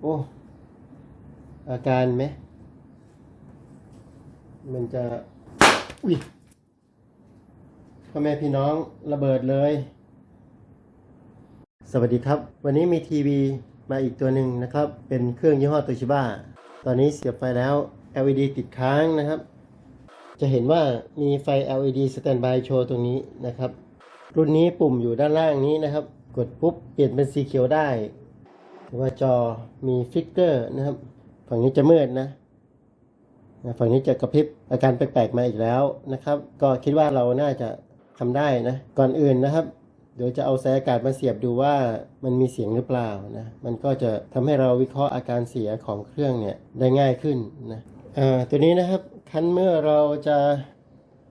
โอ้ อาการไหม มันจะ อุ้ยพ่อแม่พี่น้องระเบิดเลย สวัสดีครับ วันนี้มีทีวีมาอีกตัวหนึ่งนะครับ เป็นเครื่องยี่ห้อโตชิบ้า ตอนนี้เสียบไฟแล้ว LED ติดค้างนะครับ จะเห็นว่ามีไฟ LED สแตนบายโชว์ตรงนี้นะครับ รุ่นนี้ปุ่มอยู่ด้านล่างนี้นะครับ กดปุ๊บ เปลี่ยนเป็นสีเขียวได้ หรือว่าจอมีฟลิกเกอร์นะครับ ฝั่งนี้จะมืดนะฝั่งนี้จะกระพริบอาการแปลกๆมาอีกแล้วนะครับ ก็คิดว่าเราน่าจะทำได้นะ ก่อนอื่นนะครับ เดี๋ยวจะเอาสายอากาศมาเสียบดูว่ามันมีเสียงหรือเปล่านะ มันก็จะทำให้เราวิเคราะห์อาการเสียของเครื่องเนี่ยได้ง่ายขึ้นนะอ่าตัวนี้นะครับคันเมื่อเราจะ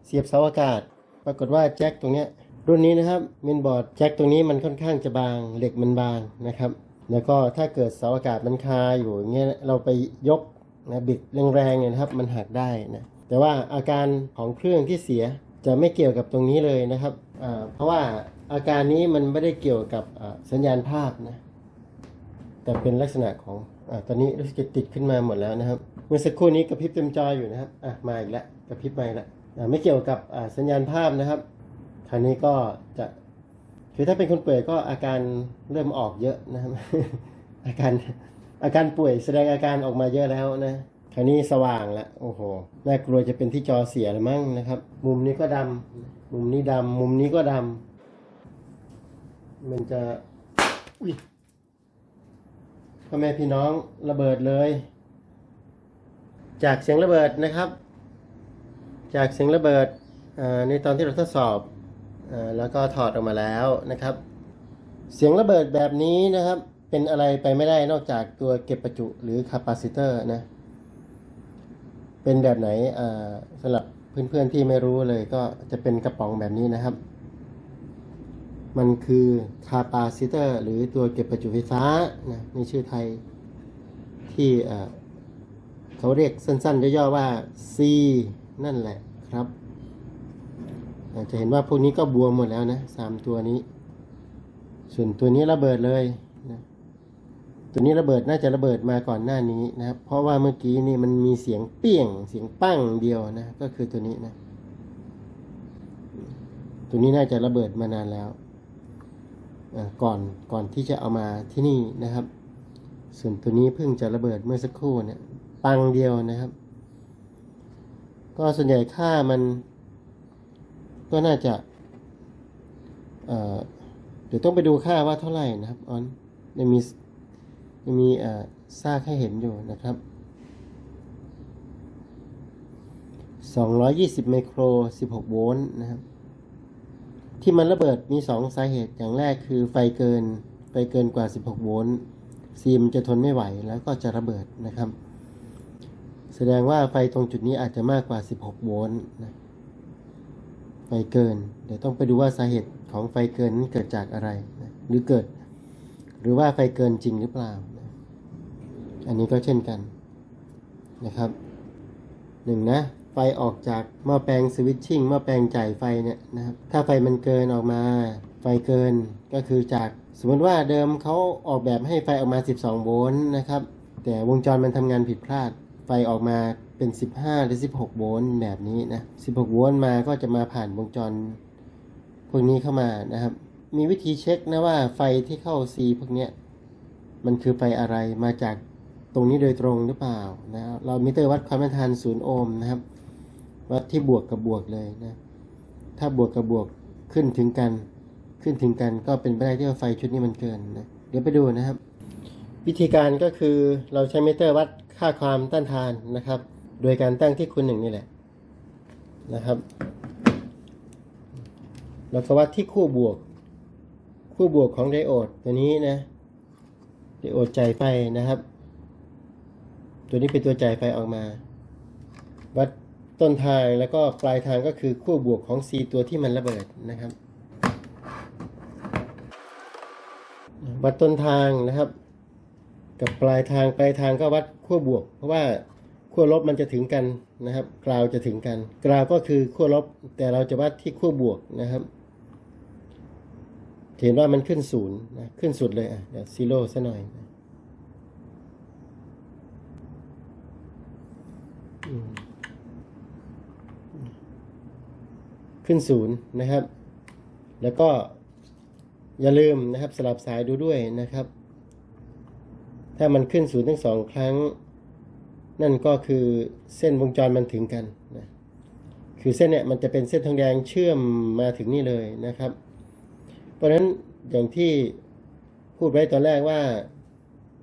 เสียบเสาอากาศ ปรากฏว่าแจ็คตรงเนี้ยรุ่นนี้นะครับเมนบอร์ดแจ็คตรงนี้มันค่อนข้างจะบางเหล็กมันบางนะครับ แล้วก็ถ้าเกิดเสาอากาศมันคาอยู่อย่างเงี้ยเราไปยกนะบิดแรงๆเนี่ยนะครับมันหักได้นะแต่ว่าอาการของเครื่องที่เสียจะไม่เกี่ยวกับตรงนี้เลยนะครับ เพราะว่าอาการนี้มันไม่ได้เกี่ยวกับสัญญาณภาพนะ แต่เป็นลักษณะของอตอนนี้รู้สึกจะติดขึ้นมาหมดแล้วนะครับ เมื่อสักครู่นี้กระพริบเต็มจออยู่นะครับอะมาอีกแล้วกระพริบมาอีกแล้วไม่เกี่ยวกับสัญญาณภาพนะครับคราวนี้ก็จะ คือถ้าเป็นคนป่วยก็อาการเริ่มออกเยอะนะครับ อาการอาการป่วยแสดงอาการออกมาเยอะแล้วนะคราวนี้สว่างล้วโอ้โหน่ากลัวจะเป็นที่จอเสียแล้วมั้งนะครับ มุมนี้ก็ดำมุมนี้ดำมุมนี้ก็ดำมันจะอุ้ยพ่อแม่พี่น้องระเบิดเลย จากเสียงระเบิดนะครับ จากเสียงระเบิดในตอนที่เราทดสอบ แล้วก็ถอดออกมาแล้วนะครับ เสียงระเบิดแบบนี้นะครับ เป็นอะไรไปไม่ได้นอกจากตัวเก็บประจุหรือคาปาซิเตอร์นะ เป็นแบบไหนสำหรับเพื่อนๆที่ไม่รู้เลยก็จะเป็นกระป๋องแบบนี้นะครับ มันคือคาปาซิเตอร์หรือตัวเก็บประจุไฟฟ้านะนี่ชื่อไทยที่เขาเรียกสั้นๆย่อๆว่า C นั่นแหละครับ จะเห็นว่าพวกนี้ก็บวมหมดแล้วนะสามตัวนี้ ส่วนตัวนี้ระเบิดเลยนะตัวนี้ระเบิดน่าจะระเบิดมาก่อนหน้านี้นะครับ เพราะว่าเมื่อกี้นี่มันมีเสียงเปี้ยง เสียงปั้งเดียวนะ ก็คือตัวนี้นะ ตัวนี้น่าจะระเบิดมานานแล้วก่อนก่อนที่จะเอามาที่นี่นะครับ ส่วนตัวนี้เพิ่งจะระเบิดเมื่อสักครู่เนี่ยปังเดียวนะครับ ก็ส่วนใหญ่ค่ามัน ก็น่าจะเดี๋ยวต้องไปดูค่าว่าเท่าไหร่นะครับออนยังมียังมีเอ่อซากให้เห็นอยู่นะครับ220 ไมโคร 16 โวลต์นะครับ ที่มันระเบิดมี 2 สาเหตุ อย่างแรกคือไฟเกิน ไฟเกินกว่า 16 โวลต์ ซีมจะทนไม่ไหวแล้วก็จะระเบิดนะครับ แสดงว่าไฟตรงจุดนี้อาจจะมากกว่า 16 โวลต์นะ เกิน เดี๋ยวต้องไปดูว่าสาเหตุของไฟเกินนั้นเกิดจากอะไรนะหรือเกิด หรือว่าไฟเกินจริงหรือเปล่านะอันนี้ก็เช่นกันนะครับหนึ่งนะไฟออกจากหม้อแปลงสวิตชิ่งหม้อแปลงจ่ายไฟเนี่ยนะครับถ้าไฟมันเกินออกมา ไฟเกินก็คือจากสมมติว่าเดิมเขาออกแบบให้ไฟออกมา 12 โวลต์นะครับ แต่วงจรมันทำงานผิดพลาด ไฟออกมา เป็น 15 หรือ 16 โวลต์แบบนี้นะ 16 โวลต์มาก็จะมาผ่านวงจร พวกนี้เข้ามานะครับ มีวิธีเช็คนะว่าไฟที่เข้า C พวกนี้มันคือไฟอะไรมาจากตรงนี้โดยตรงหรือเปล่านะเรามิเตอร์วัดความต้านทาน0โอห์มนะครับ วัดที่บวกกับบวกเลยนะ ถ้าบวกกับบวกขึ้นถึงกัน ขึ้นถึงกันก็เป็นไปได้ที่ว่าไฟชุดนี้มันเกินนะ เดี๋ยวไปดูนะครับ วิธีการก็คือเราใช้มิเตอร์วัดค่าความต้านทานนะครับ โดยการตั้งที่คูณหนึ่งนี่แหละนะครับแล้วก็วัดที่คู่บวก คู่บวกของไดโอดตัวนี้นะไดโอดจ่ายไฟนะครับ ตัวนี้เป็นตัวจ่ายไฟออกมา วัดต้นทางแล้วก็ปลายทางก็คือคู่บวกของ C ตัวที่มันระเบิดนะครับ วัดต้นทางนะครับ กับปลายทางปลายทางก็วัดขั้วบวก เพราะว่า ขั้วลบมันจะถึงกันนะครับกราวจะถึงกัน กราวก็คือขั้วลบ แต่เราจะวัดที่ขั้วบวกนะครับ เห็นว่ามันขึ้นศูนย์นะขึ้นสุดเลยอะเดี๋ยวซีโร่ซะหน่อยขึ้นศูนย์นะครับ แล้วก็อย่าลืมนะครับสลับสายดูด้วยนะครับ ถ้ามันขึ้นศูนย์ทั้งสองครั้ง นั่นก็คือเส้นวงจรมันถึงกันนะคือเส้นเนี่ยมันจะเป็นเส้นทองแดงเชื่อมมาถึงนี่เลยนะครับ เพราะฉะนั้นอย่างที่พูดไว้ตอนแรกว่า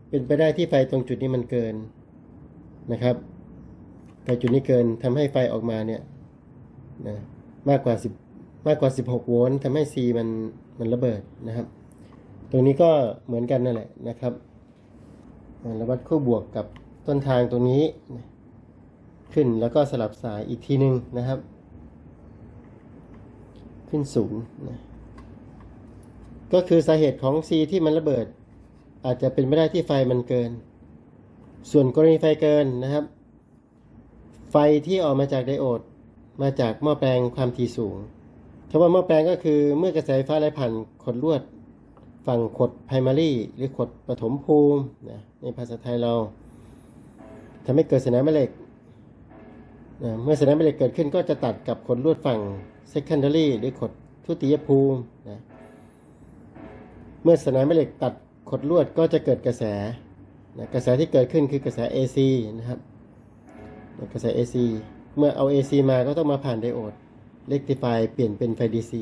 เป็นไปได้ที่ไฟตรงจุดนี้มันเกินนะครับไฟจุดนี้เกินทำให้ไฟออกมาเนี่ยนะมากกว่า10มากกว่า 16 โวลต์ทำให้ C มันมันระเบิดนะครับ ตรงนี้ก็เหมือนกันนั่นแหละนะครับเราวัดคู่บวกกับ ต้นทางตรงนี้ขึ้นแล้วก็สลับสายอีกทีหนึ่งนะครับ ขึ้นศูนย์นะก็คือสาเหตุของ C ที่มันระเบิด อาจจะเป็นไม่ได้ที่ไฟมันเกิน ส่วนกรณีไฟเกินนะครับ ไฟที่ออกมาจากไดโอดมาจากหม้อแปลงความถี่สูงคำว่าหม้อแปลงก็คือเมื่อกระแสไฟฟ้าไหลผ่านขดลวด ฝั่งขด primary หรือขดปฐมภูมินะในภาษาไทยเรา ทำให้เกิดสนามแม่เหล็กนะเมื่อสนามแม่เหล็กเกิดขึ้นก็จะตัดกับขดลวดฝั่ง secondary หรือขดทุติยภูมินะเมื่อสนามแม่เหล็กตัดขดลวดก็จะเกิดกระแสนะกระแสที่เกิดขึ้นคือกระแส AC นะครับนะกระแส AC เมื่อเอา AC มาก็ต้องมาผ่านไดโอด rectify เปลี่ยนเป็นไฟ DC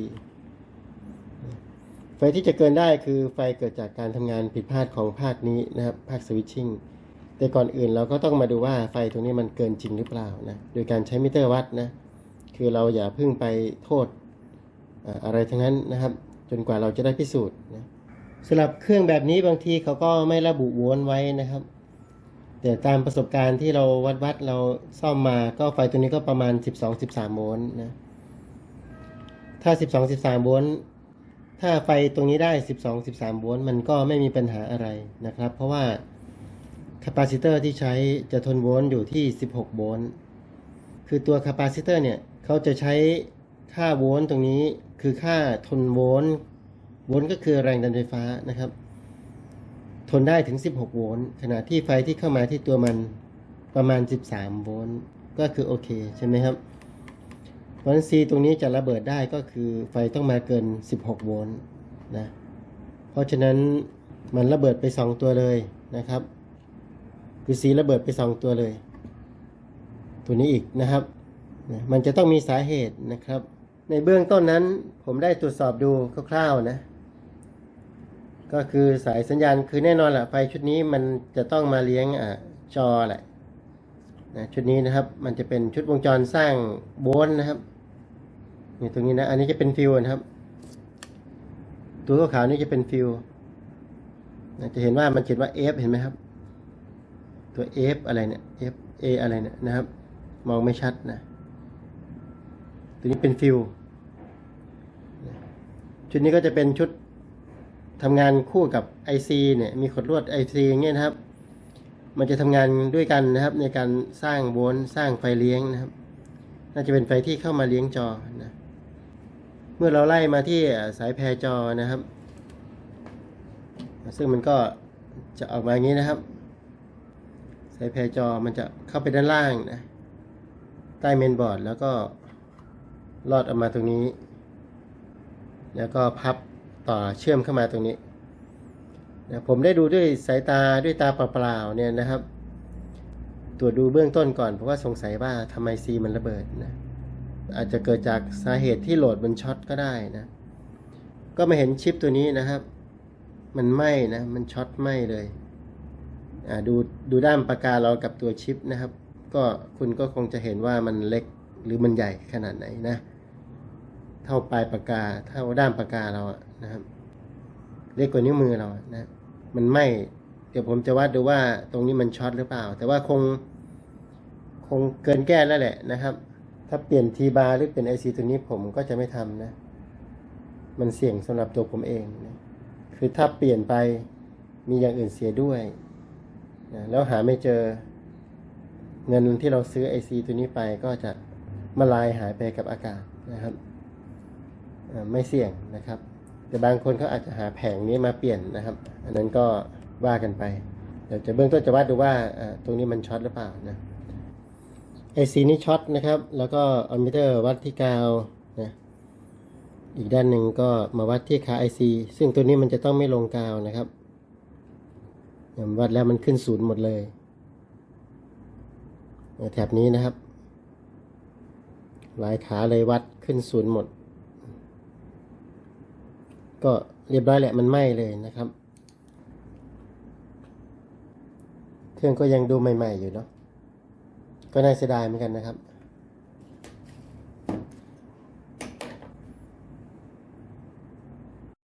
ไฟที่จะเกินได้คือไฟเกิดจากการทำงานผิดพลาดของภาคนี้นะครับ ภาคสวิตชิ่ง แต่ก่อนอื่นเราก็ต้องมาดูว่าไฟตรงนี้มันเกินจริงหรือเปล่านะ โดยการใช้มิเตอร์วัดนะ คือเราอย่าเพิ่งไปโทษอะไรทั้งนั้นนะครับ จนกว่าเราจะได้พิสูจน์นะสำหรับเครื่องแบบนี้บางทีเขาก็ไม่ระบุโวลต์ไว้นะครับ แต่ตามประสบการณ์ที่เราวัดวัดเราซ่อมมาก็ไฟตัวนี้ก็ประมาณ 12-13 โวลต์นะ ถ้า 12-13 โวลต์ถ้าไฟตรงนี้ได้ 12-13 โวลต์มันก็ไม่มีปัญหาอะไรนะครับ เพราะว่า คาปาซิเตอร์ที่ใช้จะทนโวลต์อยู่ที่ 16 โวลต์ คือตัวคาปาซิเตอร์เนี่ยเขาจะใช้ค่าโวลต์ตรงนี้คือค่าทนโวลต์ โวลต์ก็คือแรงดันไฟฟ้านะครับ ทนได้ถึง 16 โวลต์ ขณะที่ไฟที่เข้ามาที่ตัวมันประมาณ 13 โวลต์ ก็คือโอเคใช่ไหมครับ เพราะฉะนั้น C ตรงนี้จะระเบิดได้ก็คือไฟต้องมาเกิน 16 โวลต์นะ เพราะฉะนั้นมันระเบิดไป 2 ตัวเลยนะครับ คือ C ระเบิดไป2ตัวเลย ตัวนี้อีกนะครับ มันจะต้องมีสาเหตุนะครับ ในเบื้องต้นนั้นผมได้ตรวจสอบดูคร่าวๆนะ ก็คือสายสัญญาณคือแน่นอนแหละไฟชุดนี้มันจะต้องมาเลี้ยงอจอแหละนะชุดนี้นะครับ มันจะเป็นชุดวงจรสร้างโวลต์นะครับนี่ตรงนี้นะ อันนี้จะเป็นฟิวนะครับ ตัวขาวๆนี่จะเป็นฟิวจะเห็นว่ามันเขียนว่า F เห็นไหมครับ ตัว F อะไรเนี่ย F A อะไรเนี่ยนะครับ มองไม่ชัดนะ ตัวนี้เป็นฟิวชุดนี้ก็จะเป็นชุดทำงานคู่กับ IC เนี่ยมีขดลวด IC อย่างเงี้ยนะครับ มันจะทำงานด้วยกันนะครับ ในการสร้างโวลต์สร้างไฟเลี้ยงนะครับ น่าจะเป็นไฟที่เข้ามาเลี้ยงจอนะเมื่อเราไล่มาที่สายแพรจอนะครับ ซึ่งมันก็จะออกมาอย่างนี้นะครับ สายแพรจอมันจะเข้าไปด้านล่างนะ ใต้เมนบอร์ดแล้วก็ลอดออกมาตรงนี้ แล้วก็พับต่อเชื่อมเข้ามาตรงนี้นะผมได้ดูด้วยสายตาด้วยตาเปล่าๆเนี่ยนะครับ ตรวจดูเบื้องต้นก่อนเพราะว่าสงสัยว่าทำไมซีมันระเบิดนะอาจจะเกิดจากสาเหตุที่โหลดมันช็อตก็ได้นะ ก็มาเห็นชิปตัวนี้นะครับ มันไหม้นะ มันช็อตไหม้เลย ดูดูด้ามปากกาเรากับตัวชิปนะครับ ก็คุณก็คงจะเห็นว่ามันเล็กหรือมันใหญ่ขนาดไหนนะ เท่าปลายปากกาเท่าด้ามปากกาเราอะนะครับ เล็กกว่านิ้วมือเรานะ มันไม้เดี๋ยวผมจะวัดดูว่าตรงนี้มันช็อตหรือเปล่า แต่ว่าคง คงเกินแก้แล้วแหละนะครับ ถ้าเปลี่ยนทีบาร์หรือเป็นไอซีตัวนี้ผมก็จะไม่ทำนะ มันเสี่ยงสำหรับตัวผมเองนะคือถ้าเปลี่ยนไปมีอย่างอื่นเสียด้วย นะแล้วหาไม่เจอเงินที่เราซื้อไอซีตัวนี้ไปก็จะมาลายหายไปกับอากาศนะครับไม่เสี่ยงนะครับ แต่บางคนเขาอาจจะหาแผงนี้มาเปลี่ยนนะครับ อันนั้นก็ว่ากันไป เดี๋ยวจะเบื้องต้นจะวัดดูว่าตรงนี้มันช็อตหรือเปล่านะ IC นี้ช็อตนะครับ แล้วก็ออมมิเตอร์วัดที่กาวนะอีกด้านหนึ่งก็มาวัดที่ขา IC ซึ่งตัวนี้มันจะต้องไม่ลงกาวนะครับ วัดแล้วมันขึ้นศูนย์หมดเลยเนี่ยแถบนี้นะครับ หลายขาเลยวัดขึ้นศูนย์หมด ก็เรียบร้อยแหละมันไหม้เลยนะครับ เครื่องก็ยังดูใหม่ ๆอยู่เนาะก็น่าเสียดายเหมือนกันนะครับ